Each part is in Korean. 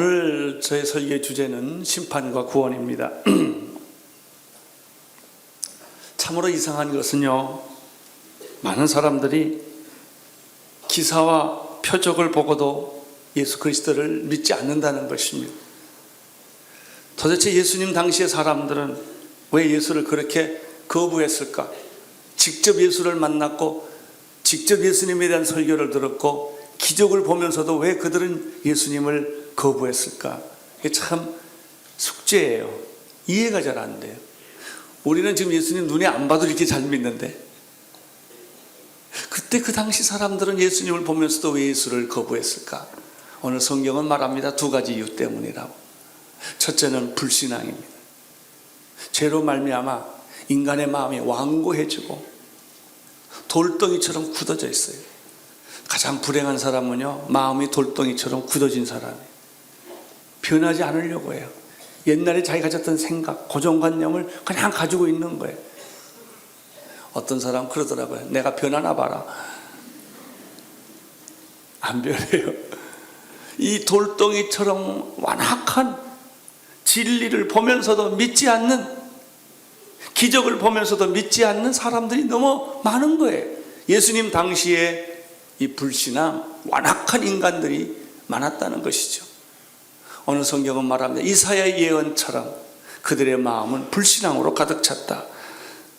오늘 저의 설계 주제는 심판과 구원입니다. 참으로 이상한 것은요, 많은 사람들이 기사와 표적을 보고도 예수 그리스도를 믿지 않는다는 것입니다. 도대체 예수님 당시의 사람들은 왜 예수를 그렇게 거부했을까? 직접 예수를 만났고, 직접 예수님에 대한 설교를 들었고, 기적을 보면서도 왜 그들은 예수님을 거부했을까? 이게 참 숙제예요. 이해가 잘 안 돼요. 우리는 지금 예수님 눈에 안 봐도 이렇게 잘 믿는데, 그때 그 당시 사람들은 예수님을 보면서도 왜 예수를 거부했을까? 오늘 성경은 말합니다. 두 가지 이유 때문이라고. 첫째는 불신앙입니다. 죄로 말미암아 인간의 마음이 완고해지고 돌덩이처럼 굳어져 있어요. 가장 불행한 사람은요, 마음이 돌덩이처럼 굳어진 사람이에요. 변하지 않으려고 해요. 옛날에 자기 가졌던 생각, 고정관념을 그냥 가지고 있는 거예요. 어떤 사람 그러더라고요. 내가 변하나 봐라. 안 변해요. 이 돌덩이처럼 완악한 진리를 보면서도 믿지 않는 기적을 보면서도 믿지 않는 사람들이 너무 많은 거예요. 예수님 당시에 이 불신앙, 완악한 인간들이 많았다는 것이죠. 오늘 성경은 말합니다. 이사야의 예언처럼 그들의 마음은 불신앙으로 가득 찼다.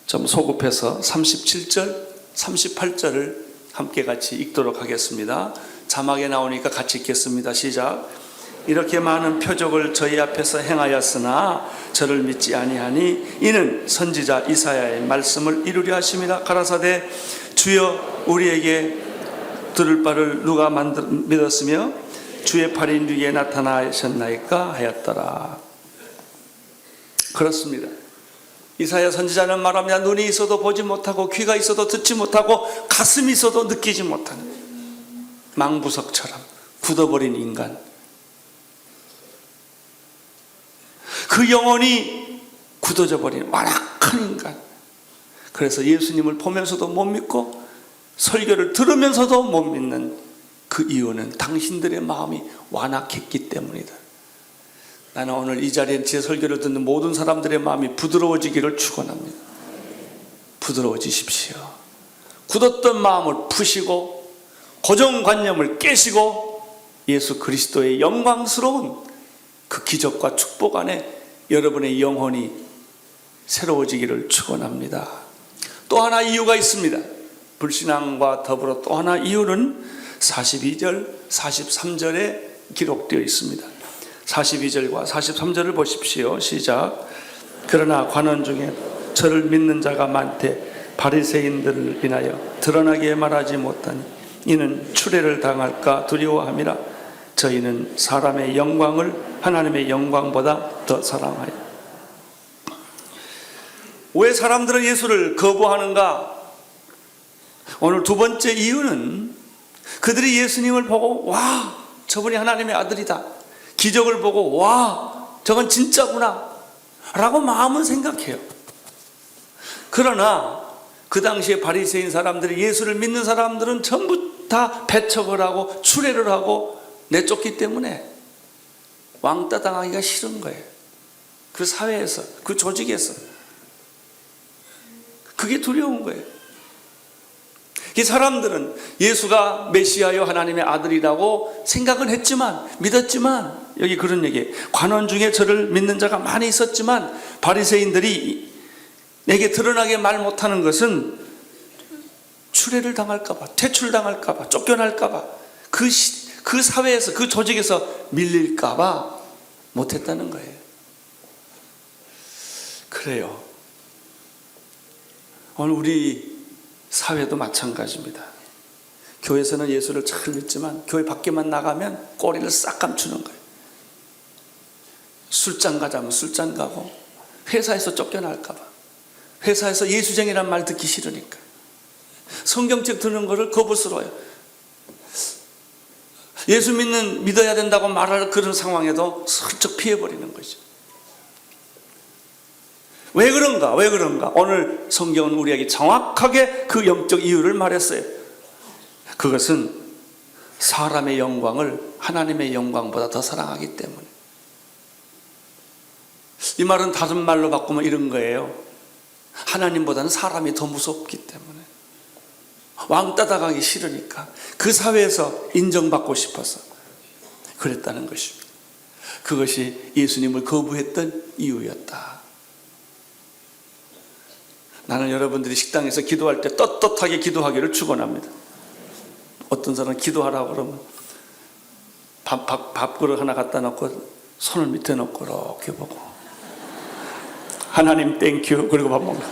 좀 소급해서 37절, 38절을 함께 같이 읽도록 하겠습니다. 자막에 나오니까 같이 읽겠습니다. 시작. 이렇게 많은 표적을 저희 앞에서 행하였으나 저를 믿지 아니하니 이는 선지자 이사야의 말씀을 이루려 하심이라 가라사대 주여 우리에게 들을 바를 누가 만들, 믿었으며 주의 팔이 누에 나타나셨나이까 하였더라. 그렇습니다. 이사야 선지자는 말합니다. 눈이 있어도 보지 못하고 귀가 있어도 듣지 못하고 가슴이 있어도 느끼지 못하는 망부석처럼 굳어버린 인간. 그 영혼이 굳어져 버린 완악한 인간. 그래서 예수님을 보면서도 못 믿고 설교를 들으면서도 못 믿는 그 이유는 당신들의 마음이 완악했기 때문이다. 나는 오늘 이 자리에 제 설교를 듣는 모든 사람들의 마음이 부드러워지기를 축원합니다. 부드러워지십시오. 굳었던 마음을 푸시고 고정관념을 깨시고 예수 그리스도의 영광스러운 그 기적과 축복 안에 여러분의 영혼이 새로워지기를 축원합니다. 또 하나 이유가 있습니다. 불신앙과 더불어 또 하나 이유는 42절, 43절에 기록되어 있습니다. 42절과 43절을 보십시오. 시작. 그러나 관원 중에 저를 믿는 자가 많되 바리새인들을 인하여 드러나게 말하지 못하니 이는 추례를 당할까 두려워함이라 저희는 사람의 영광을 하나님의 영광보다 더 사랑하여 왜 사람들은 예수를 거부하는가? 오늘 두 번째 이유는 그들이 예수님을 보고 와 저분이 하나님의 아들이다. 기적을 보고 와 저건 진짜구나. 라고 마음은 생각해요. 그러나 그 당시에 바리새인 사람들이 예수를 믿는 사람들은 전부 다 배척을 하고 추례를 하고 내쫓기 때문에 왕따 당하기가 싫은 거예요. 그 사회에서 그 조직에서. 그게 두려운 거예요 이 사람들은 예수가 메시아요 하나님의 아들이라고 생각은 했지만 믿었지만 여기 그런 얘기. 관원 중에 저를 믿는 자가 많이 있었지만 바리새인들이 내게 드러나게 말 못하는 것은 추례를 당할까봐 퇴출당할까봐 쫓겨날까봐 그, 시, 그 사회에서 그 조직에서 밀릴까봐 못했다는 거예요. 그래요. 오늘 우리 사회도 마찬가지입니다. 교회에서는 예수를 잘 믿지만 교회 밖에만 나가면 꼬리를 싹 감추는 거예요. 술장 가자면 술장 가고 회사에서 쫓겨날까 봐 회사에서 예수쟁이란 말 듣기 싫으니까 성경책 듣는 거를 거부스러워요. 예수 믿는 믿어야 된다고 말할 그런 상황에도 슬쩍 피해버리는 거죠. 왜 그런가? 왜 그런가? 오늘 성경은 우리에게 정확하게 그 영적 이유를 말했어요. 그것은 사람의 영광을 하나님의 영광보다 더 사랑하기 때문에. 이 말은 다른 말로 바꾸면 이런 거예요. 하나님보다는 사람이 더 무섭기 때문에. 왕따 당하기 싫으니까. 그 사회에서 인정받고 싶어서. 그랬다는 것입니다. 그것이 예수님을 거부했던 이유였다. 나는 여러분들이 식당에서 기도할 때 떳떳하게 기도하기를 축원합니다. 어떤 사람은 기도하라고 그러면 밥, 밥, 밥그릇 하나 갖다 놓고 손을 밑에 놓고 이렇게 보고 하나님 땡큐 그리고 밥 먹는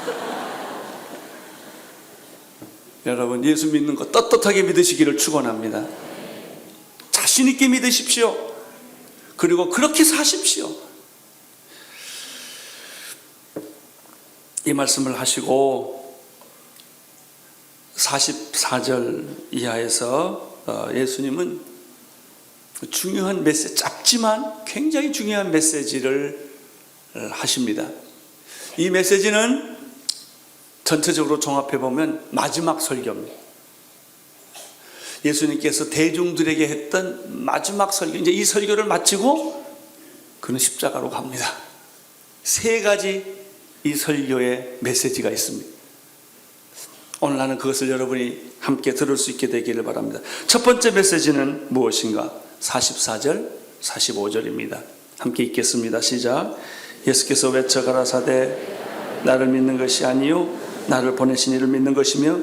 여러분 예수 믿는 거 떳떳하게 믿으시기를 축원합니다. 자신 있게 믿으십시오. 그리고 그렇게 사십시오. 이 말씀을 하시고 44절 이하에서 어, 예수님은 중요한 메시지, 짧지만 굉장히 중요한 메시지를 하십니다. 이 메시지는 전체적으로 종합해 보면 마지막 설교입니다. 예수님께서 대중들에게 했던 마지막 설교, 이제 이 설교를 마치고 그는 십자가로 갑니다. 세 가지 이 설교의 메시지가 있습니다. 오늘 나는 그것을 여러분이 함께 들을 수 있게 되기를 바랍니다. 첫 번째 메시지는 무엇인가? 44절, 45절입니다. 함께 읽겠습니다. 시작. 예수께서 외쳐 가라사대 나를 믿는 것이 아니요 나를 보내신 이를 믿는 것이며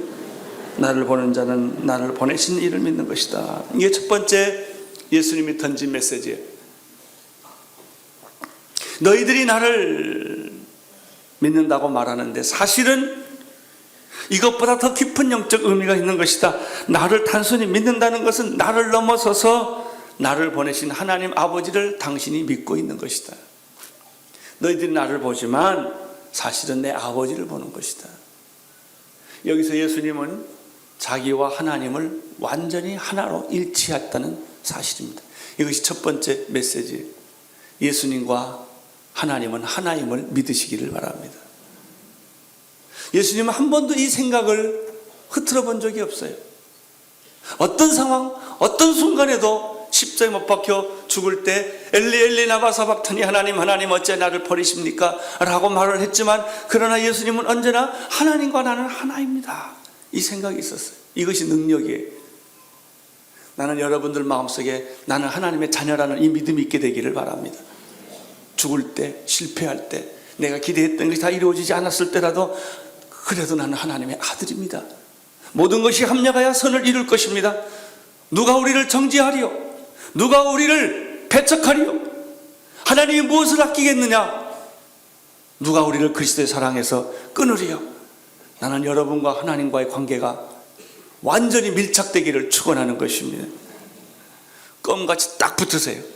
나를 보낸 자는 나를 보내신 이를 믿는 것이다. 이게 첫 번째 예수님이 던진 메시지예요. 너희들이 나를 믿는다고 말하는데 사실은 이것보다 더 깊은 영적 의미가 있는 것이다. 나를 단순히 믿는다는 것은 나를 넘어서서 나를 보내신 하나님 아버지를 당신이 믿고 있는 것이다. 너희들이 나를 보지만 사실은 내 아버지를 보는 것이다. 여기서 예수님은 자기와 하나님을 완전히 하나로 일치했다는 사실입니다. 이것이 첫 번째 메시지. 예수님과 하나님은 하나임을 믿으시기를 바랍니다. 예수님은 한 번도 이 생각을 흐트러 본 적이 없어요. 어떤 상황, 어떤 순간에도 십자에 못 박혀 죽을 때 엘리 엘리 나바사박타니 하나님 하나님 어째 나를 버리십니까? 라고 말을 했지만 그러나 예수님은 언제나 하나님과 나는 하나입니다. 이 생각이 있었어요. 이것이 능력이에요. 나는 여러분들 마음속에 나는 하나님의 자녀라는 이 믿음이 있게 되기를 바랍니다. 죽을 때, 실패할 때, 내가 기대했던 것이 다 이루어지지 않았을 때라도 그래도 나는 하나님의 아들입니다. 모든 것이 합력하여 선을 이룰 것입니다. 누가 우리를 정지하리요? 누가 우리를 배척하리요? 하나님이 무엇을 아끼겠느냐? 누가 우리를 그리스도의 사랑에서 끊으리요? 나는 여러분과 하나님과의 관계가 완전히 밀착되기를 축원하는 것입니다. 껌같이 딱 붙으세요.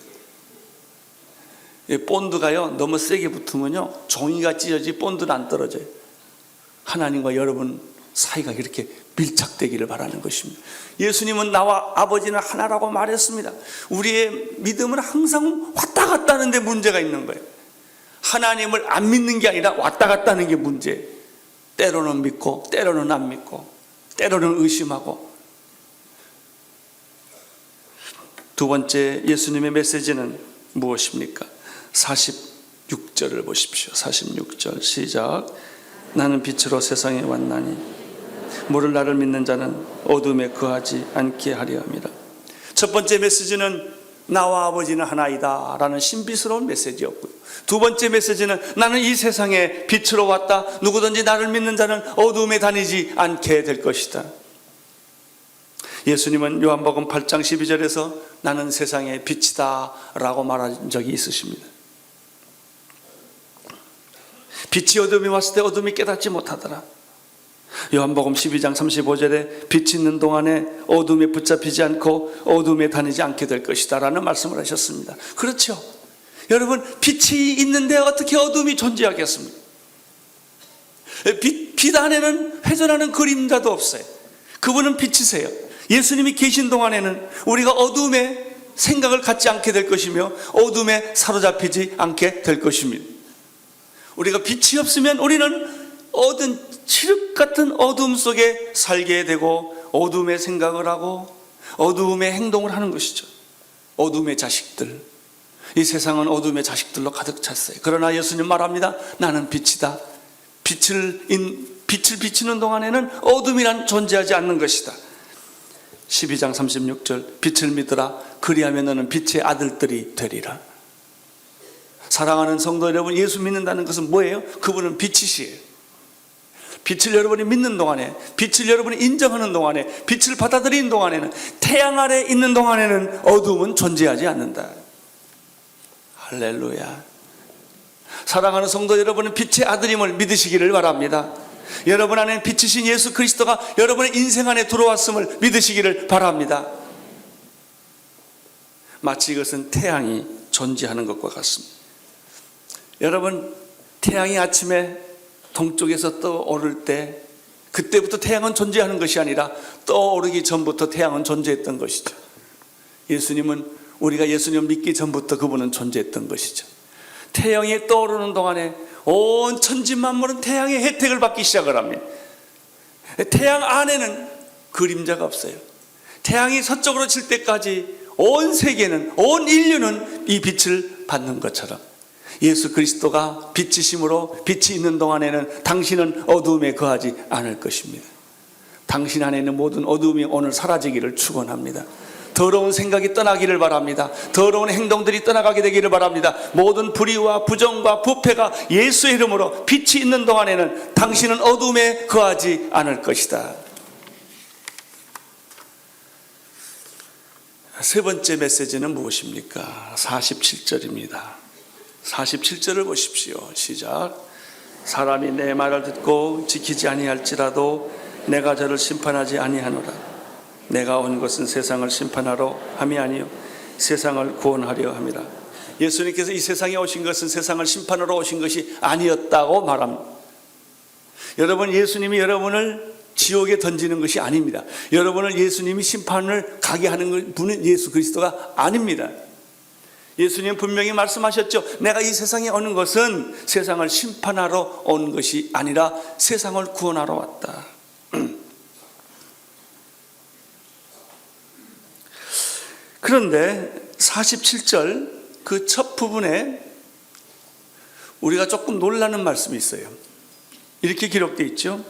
이 본드가요 너무 세게 붙으면요 종이가 찢어지 본드는 안 떨어져요. 하나님과 여러분 사이가 이렇게 밀착되기를 바라는 것입니다. 예수님은 나와 아버지는 하나라고 말했습니다. 우리의 믿음은 항상 왔다 갔다 하는데 문제가 있는 거예요. 하나님을 안 믿는 게 아니라 왔다 갔다 하는 게 문제예요. 때로는 믿고 때로는 안 믿고 때로는 의심하고 두 번째 예수님의 메시지는 무엇입니까? 46절을 보십시오. 46절 시작. 나는 빛으로 세상에 왔나니 모를 나를 믿는 자는 어둠에 거하지 않게 하려 함이라. 첫 번째 메시지는 나와 아버지는 하나이다 라는 신비스러운 메시지였고요. 두 번째 메시지는 나는 이 세상에 빛으로 왔다. 누구든지 나를 믿는 자는 어둠에 다니지 않게 될 것이다. 예수님은 요한복음 8장 12절에서 나는 세상의 빛이다 라고 말한 적이 있으십니다. 빛이 어둠이 왔을 때 어둠이 깨닫지 못하더라. 요한복음 12장 35절에 빛이 있는 동안에 어둠에 붙잡히지 않고 어둠에 다니지 않게 될 것이다 라는 말씀을 하셨습니다. 그렇죠. 여러분 빛이 있는데 어떻게 어둠이 존재하겠습니까? 빛, 빛 안에는 회전하는 그림자도 없어요. 그분은 빛이세요. 예수님이 계신 동안에는 우리가 어둠에 생각을 갖지 않게 될 것이며 어둠에 사로잡히지 않게 될 것입니다. 우리가 빛이 없으면 우리는 어두운 칠흑 같은 어둠 속에 살게 되고 어둠의 생각을 하고 어둠의 행동을 하는 것이죠. 어둠의 자식들. 이 세상은 어둠의 자식들로 가득 찼어요. 그러나 예수님 말합니다. 나는 빛이다. 빛을, 인, 빛을 비치는 동안에는 어둠이란 존재하지 않는 것이다. 12장 36절 빛을 믿으라 그리하면 너는 빛의 아들들이 되리라. 사랑하는 성도 여러분 예수 믿는다는 것은 뭐예요? 그분은 빛이시에요. 빛을 여러분이 믿는 동안에 빛을 여러분이 인정하는 동안에 빛을 받아들이는 동안에는 태양 아래 있는 동안에는 어둠은 존재하지 않는다. 할렐루야. 사랑하는 성도 여러분은 빛의 아들임을 믿으시기를 바랍니다. 여러분 안에 빛이신 예수 그리스도가 여러분의 인생 안에 들어왔음을 믿으시기를 바랍니다. 마치 이것은 태양이 존재하는 것과 같습니다. 여러분, 태양이 아침에 동쪽에서 떠오를 때 그때부터 태양은 존재하는 것이 아니라 떠오르기 전부터 태양은 존재했던 것이죠. 예수님은 우리가 예수님 믿기 전부터 그분은 존재했던 것이죠. 태양이 떠오르는 동안에 온 천지 만물은 태양의 혜택을 받기 시작을 합니다. 태양 안에는 그림자가 없어요. 태양이 서쪽으로 칠 때까지 온 세계는 온 인류는 이 빛을 받는 것처럼 예수 그리스도가 빛이심으로 빛이 있는 동안에는 당신은 어두움에 거하지 않을 것입니다. 당신 안에 있는 모든 어두움이 오늘 사라지기를 축원합니다. 더러운 생각이 떠나기를 바랍니다. 더러운 행동들이 떠나가게 되기를 바랍니다. 모든 불의와 부정과 부패가 예수의 이름으로 빛이 있는 동안에는 당신은 어둠에 거하지 않을 것이다. 세 번째 메시지는 무엇입니까? 47절입니다. 47절을 보십시오. 시작. 사람이 내 말을 듣고 지키지 아니할지라도 내가 저를 심판하지 아니하노라. 내가 온 것은 세상을 심판하러 함이 아니요 세상을 구원하려 함이라. 예수님께서 이 세상에 오신 것은 세상을 심판하러 오신 것이 아니었다고 말합니다. 여러분 예수님이 여러분을 지옥에 던지는 것이 아닙니다. 여러분을 예수님이 심판을 가게 하는 분은 예수 그리스도가 아닙니다. 예수님 분명히 말씀하셨죠. 내가 이 세상에 오는 것은 세상을 심판하러 온 것이 아니라 세상을 구원하러 왔다. 그런데 47절 그 첫 부분에 우리가 조금 놀라는 말씀이 있어요. 이렇게 기록되어 있죠.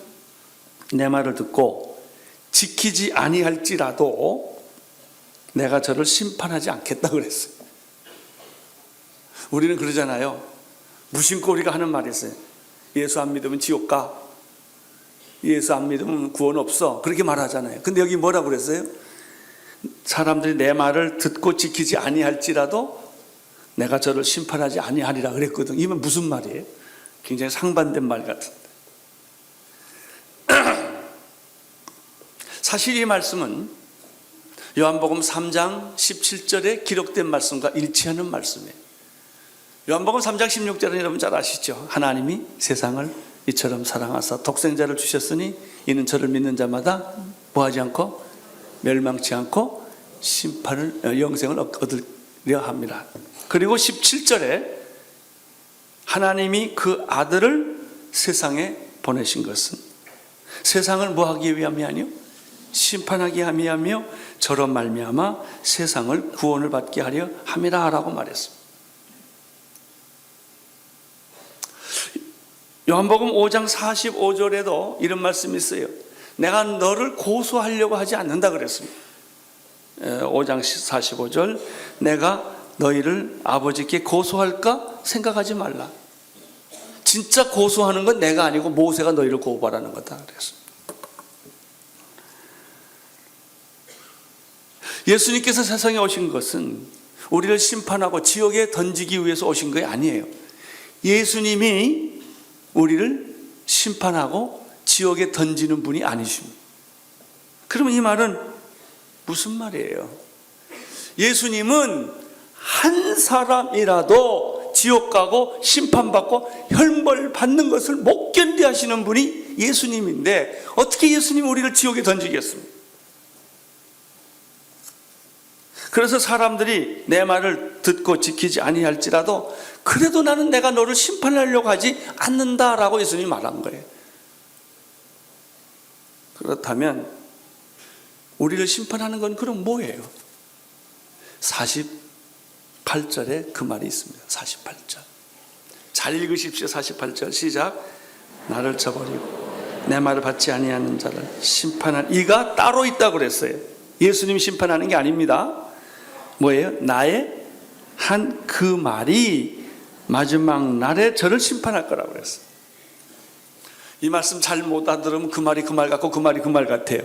내 말을 듣고 지키지 아니할지라도 내가 저를 심판하지 않겠다 그랬어요. 우리는 그러잖아요. 무심코 우리가 하는 말이 있어요. 예수 안 믿으면 지옥 가. 예수 안 믿으면 구원 없어. 그렇게 말하잖아요. 근데 여기 뭐라고 그랬어요? 사람들이 내 말을 듣고 지키지 아니할지라도 내가 저를 심판하지 아니하리라 그랬거든. 이건 무슨 말이에요? 굉장히 상반된 말 같은데. 사실 이 말씀은 요한복음 3장 17절에 기록된 말씀과 일치하는 말씀이에요. 요한복음 3장 16절은 여러분 잘 아시죠? 하나님이 세상을 이처럼 사랑하사 독생자를 주셨으니 이는 저를 믿는 자마다 뭐하지 않고 멸망치 않고 심판을 어, 영생을 얻으려 합니다. 그리고 17절에 하나님이 그 아들을 세상에 보내신 것은 세상을 뭐하기 위함이 아니요 심판하게 함이하며 저로 말미암아 세상을 구원을 받게 하려 함이라라고 말했습니다. 요한복음 5장 45절에도 이런 말씀이 있어요. 내가 너를 고소하려고 하지 않는다 그랬습니다. 5장 45절 내가 너희를 아버지께 고소할까 생각하지 말라. 진짜 고소하는 건 내가 아니고 모세가 너희를 고발하는 거다 그랬습니다. 예수님께서 세상에 오신 것은 우리를 심판하고 지옥에 던지기 위해서 오신 것이 아니에요. 예수님이 우리를 심판하고 지옥에 던지는 분이 아니십니다. 그러면 이 말은 무슨 말이에요? 예수님은 한 사람이라도 지옥 가고 심판받고 혈벌 받는 것을 못 견디 하시는 분이 예수님인데 어떻게 예수님 우리를 지옥에 던지겠습니까? 그래서 사람들이 내 말을 듣고 지키지 아니할지라도 그래도 나는 내가 너를 심판하려고 하지 않는다라고 예수님이 말한 거예요. 그렇다면 우리를 심판하는 건 그럼 뭐예요? 48절에 그 말이 있습니다. 48절. 잘 읽으십시오. 48절 시작. 나를 저버리고 내 말을 받지 아니하는 자를 심판한 이가 따로 있다고 그랬어요. 예수님이 심판하는 게 아닙니다. 뭐예요? 나의 한 그 말이 마지막 날에 저를 심판할 거라고 그랬어요. 이 말씀 잘 못 알아들으면 그 말이 그 말 같고 그 말이 그 말 같아요.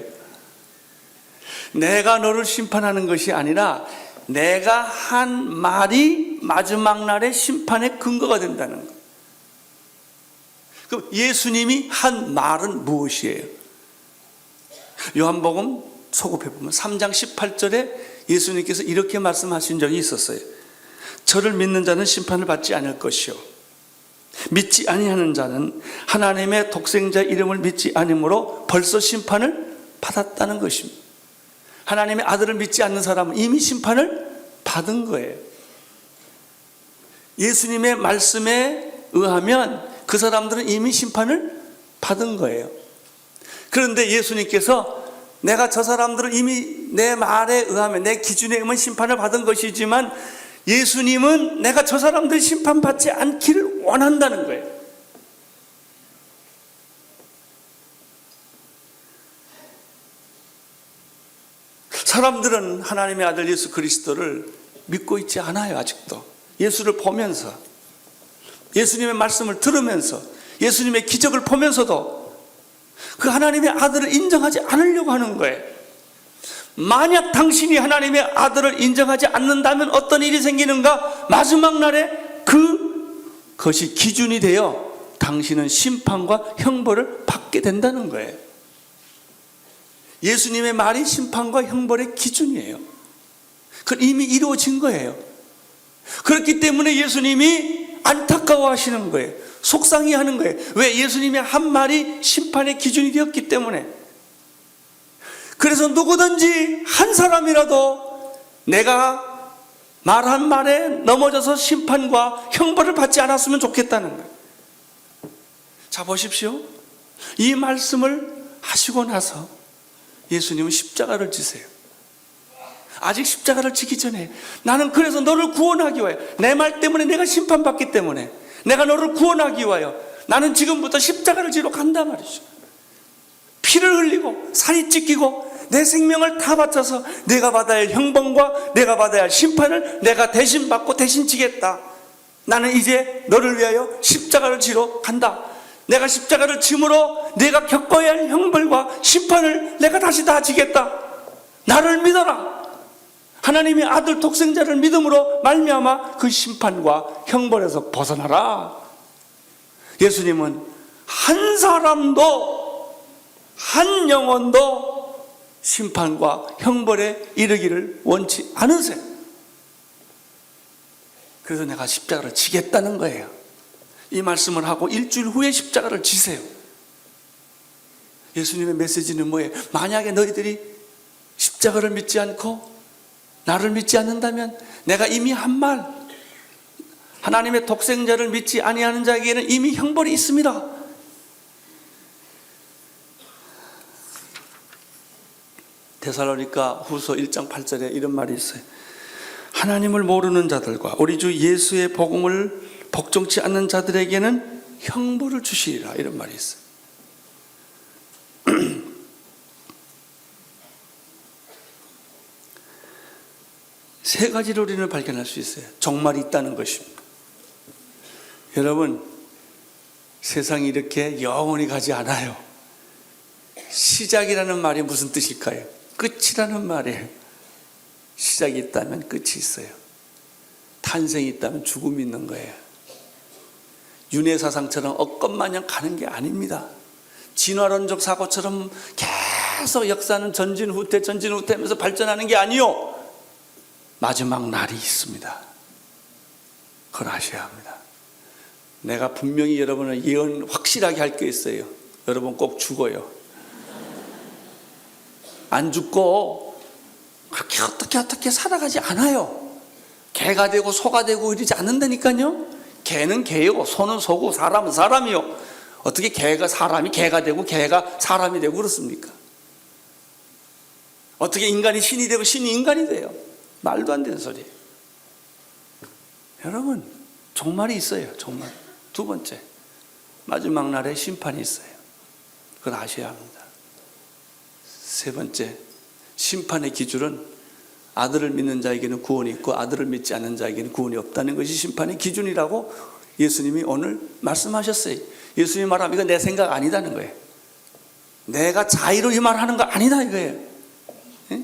내가 너를 심판하는 것이 아니라 내가 한 말이 마지막 날의 심판의 근거가 된다는 것. 그럼 예수님이 한 말은 무엇이에요? 요한복음 소급해 보면 3장 18절에 예수님께서 이렇게 말씀하신 적이 있었어요. 저를 믿는 자는 심판을 받지 않을 것이요. 믿지 아니하는 자는 하나님의 독생자 이름을 믿지 않으므로 벌써 심판을 받았다는 것입니다. 하나님의 아들을 믿지 않는 사람은 이미 심판을 받은 거예요. 예수님의 말씀에 의하면 그 사람들은 이미 심판을 받은 거예요. 그런데 예수님께서 내가 저 사람들을 이미 내 말에 의하면 내 기준에 의하면 심판을 받은 것이지만 예수님은 내가 저 사람들 심판받지 않기를 원한다는 거예요. 사람들은 하나님의 아들 예수 그리스도를 믿고 있지 않아요, 아직도. 예수를 보면서, 예수님의 말씀을 들으면서, 예수님의 기적을 보면서도 그 하나님의 아들을 인정하지 않으려고 하는 거예요. 만약 당신이 하나님의 아들을 인정하지 않는다면 어떤 일이 생기는가? 마지막 날에 그 것이 기준이 되어 당신은 심판과 형벌을 받게 된다는 거예요. 예수님의 말이 심판과 형벌의 기준이에요. 그건 이미 이루어진 거예요. 그렇기 때문에 예수님이 안타까워 하시는 거예요. 속상해 하는 거예요. 왜? 예수님의 한 말이 심판의 기준이 되었기 때문에. 그래서 누구든지 한 사람이라도 내가 말한 말에 넘어져서 심판과 형벌을 받지 않았으면 좋겠다는 거예요. 자, 보십시오. 이 말씀을 하시고 나서 예수님은 십자가를 지세요. 아직 십자가를 지기 전에 나는 그래서 너를 구원하기 위하여 내 말 때문에 내가 심판받기 때문에 내가 너를 구원하기 위하여 나는 지금부터 십자가를 지러 간다 말이죠. 피를 흘리고 살이 찢기고 내 생명을 다 바쳐서 내가 받아야 할 형벌과 내가 받아야 할 심판을 내가 대신 받고 대신 지겠다. 나는 이제 너를 위하여 십자가를 지러 간다. 내가 십자가를 짐으로 내가 겪어야 할 형벌과 심판을 내가 다시 다 지겠다. 나를 믿어라. 하나님의 아들 독생자를 믿음으로 말미암아 그 심판과 형벌에서 벗어나라. 예수님은 한 사람도 한 영혼도 심판과 형벌에 이르기를 원치 않으세요. 그래서 내가 십자가를 지겠다는 거예요. 이 말씀을 하고 일주일 후에 십자가를 지세요. 예수님의 메시지는 뭐예요? 만약에 너희들이 십자가를 믿지 않고 나를 믿지 않는다면 내가 이미 한 말 하나님의 독생자를 믿지 아니하는 자에게는 이미 형벌이 있습니다. 데살로니가 후서 1장 8절에 이런 말이 있어요. 하나님을 모르는 자들과 우리 주 예수의 복음을 복종치 않는 자들에게는 형벌을 주시리라 이런 말이 있어요. 세 가지로 우리는 발견할 수 있어요. 정말이 있다는 것입니다. 여러분, 세상이 이렇게 영원히 가지 않아요. 시작이라는 말이 무슨 뜻일까요? 끝이라는 말이에요. 시작이 있다면 끝이 있어요. 탄생이 있다면 죽음이 있는 거예요. 윤회 사상처럼 엇것 마냥 가는 게 아닙니다. 진화론적 사고처럼 계속 역사는 전진 후퇴, 전진 후퇴 하면서 발전하는 게 아니요. 마지막 날이 있습니다. 그걸 아셔야 합니다. 내가 분명히 여러분을 예언 확실하게 할 게 있어요. 여러분 꼭 죽어요. 안 죽고 그렇게 어떻게 어떻게 살아가지 않아요. 개가 되고 소가 되고 이러지 않는다니까요. 개는 개요, 소는 소고 사람은 사람이요. 어떻게 개가 사람이 개가 되고 개가 사람이 되고 그렇습니까? 어떻게 인간이 신이 되고 신이 인간이 돼요? 말도 안 되는 소리. 여러분, 종말이 있어요. 종말. 두 번째, 마지막 날에 심판이 있어요. 그건 아셔야 합니다. 세 번째, 심판의 기준은 아들을 믿는 자에게는 구원이 있고 아들을 믿지 않는 자에게는 구원이 없다는 것이 심판의 기준이라고 예수님이 오늘 말씀하셨어요. 예수님이 말하면 이건 내 생각 아니다는 거예요. 내가 자의로 이 말하는 거 아니다 이거예요. 예?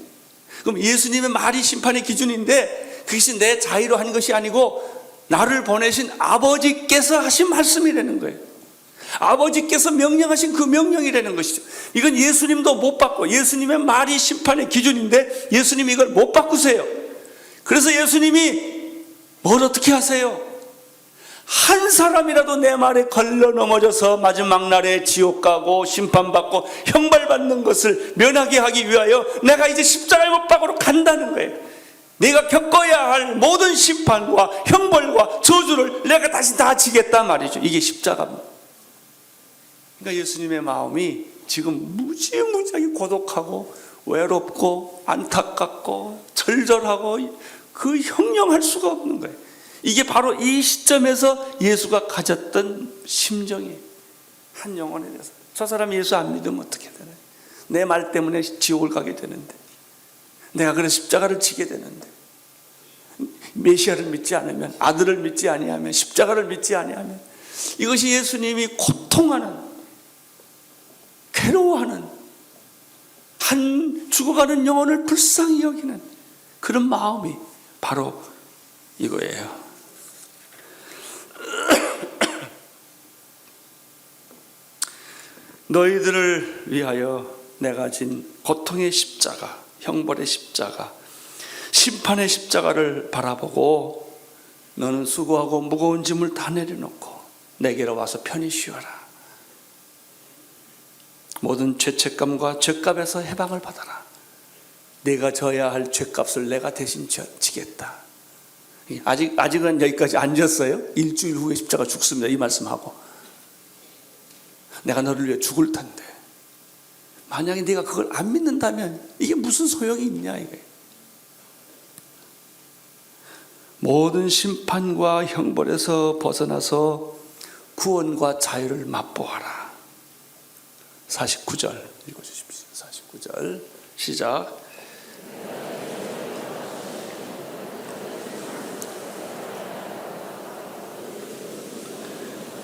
그럼 예수님의 말이 심판의 기준인데 그것이 내 자의로 하는 것이 아니고 나를 보내신 아버지께서 하신 말씀이라는 거예요. 아버지께서 명령하신 그 명령이라는 것이죠. 이건 예수님도 못 바꿔. 예수님의 말이 심판의 기준인데 예수님이 이걸 못 바꾸세요. 그래서 예수님이 뭘 어떻게 하세요? 한 사람이라도 내 말에 걸려 넘어져서 마지막 날에 지옥 가고 심판받고 형벌받는 것을 면하게 하기 위하여 내가 이제 십자가의 못 박으로 간다는 거예요. 내가 겪어야 할 모든 심판과 형벌과 저주를 내가 다시 다 지겠단 말이죠. 이게 십자가입니다. 그러니까 예수님의 마음이 지금 무지무지하게 고독하고 외롭고 안타깝고 절절하고 그 형용할 수가 없는 거예요. 이게 바로 이 시점에서 예수가 가졌던 심정이 한 영혼에 대해서 저 사람이 예수 안 믿으면 어떻게 되나? 내말 때문에 지옥을 가게 되는데 내가 그래서 십자가를 지게 되는데 메시아를 믿지 않으면 아들을 믿지 아니하면 십자가를 믿지 아니하면 이것이 예수님이 고통하는 괴로워하는 한 죽어가는 영혼을 불쌍히 여기는 그런 마음이 바로 이거예요. 너희들을 위하여 내가 진 고통의 십자가, 형벌의 십자가, 심판의 십자가를 바라보고 너는 수고하고 무거운 짐을 다 내려놓고 내게로 와서 편히 쉬어라. 모든 죄책감과 죄값에서 해방을 받아라. 내가 져야 할 죄값을 내가 대신 져- 지겠다. 아직 아직은 여기까지 안 졌어요. 일주일 후에 십자가 죽습니다. 이 말씀하고 내가 너를 위해 죽을 텐데 만약에 네가 그걸 안 믿는다면 이게 무슨 소용이 있냐 이거예요. 모든 심판과 형벌에서 벗어나서 구원과 자유를 맛보아라. 49절. 읽어주십시오. 49절. 시작.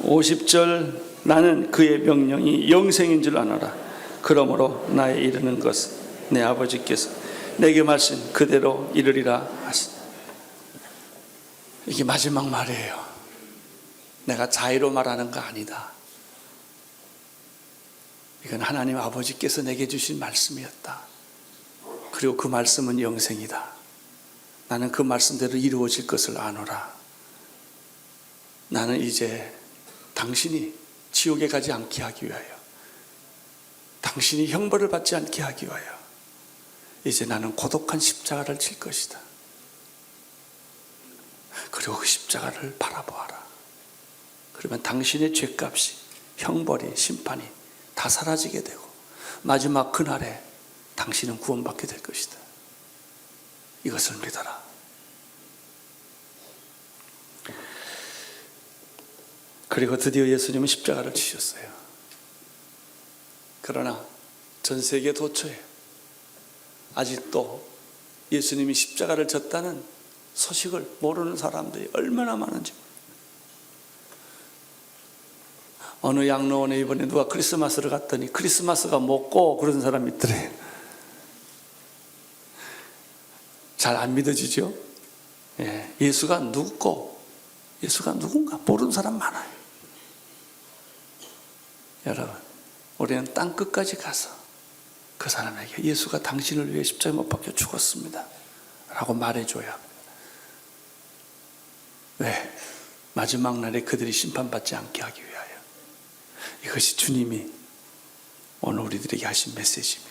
(50절) 나는 그의 명령이 영생인 줄 아노라. 그러므로 나의 이르는 것은 내 아버지께서 내게 말씀 그대로 이르리라 하시. 이게 마지막 말이에요. 내가 자의로 말하는 거 아니다 이건 하나님 아버지께서 내게 주신 말씀이었다. 그리고 그 말씀은 영생이다. 나는 그 말씀대로 이루어질 것을 아노라. 나는 이제 당신이 지옥에 가지 않게 하기 위하여, 당신이 형벌을 받지 않게 하기 위하여, 이제 나는 고독한 십자가를 칠 것이다. 그리고 그 십자가를 바라보아라. 그러면 당신의 죄값이, 형벌이, 심판이 다 사라지게 되고 마지막 그날에 당신은 구원받게 될 것이다. 이것을 믿어라. 그리고 드디어 예수님은 십자가를 치셨어요. 그러나 전 세계 도처에 아직도 예수님이 십자가를 졌다는 소식을 모르는 사람들이 얼마나 많은지 어느 양로원에 이번에 누가 크리스마스를 갔더니 크리스마스가 먹고 그런 사람이 있더래요. 잘안 믿어지죠? 예, 예수가 누구고 예수가 누군가 모르는 사람 많아요. 여러분, 우리는 땅 끝까지 가서 그 사람에게 예수가 당신을 위해 십자가에 못 박혀 죽었습니다. 라고 말해줘야 합니다. 왜? 마지막 날에 그들이 심판받지 않게 하기 위하여. 이것이 주님이 오늘 우리들에게 하신 메시지입니다.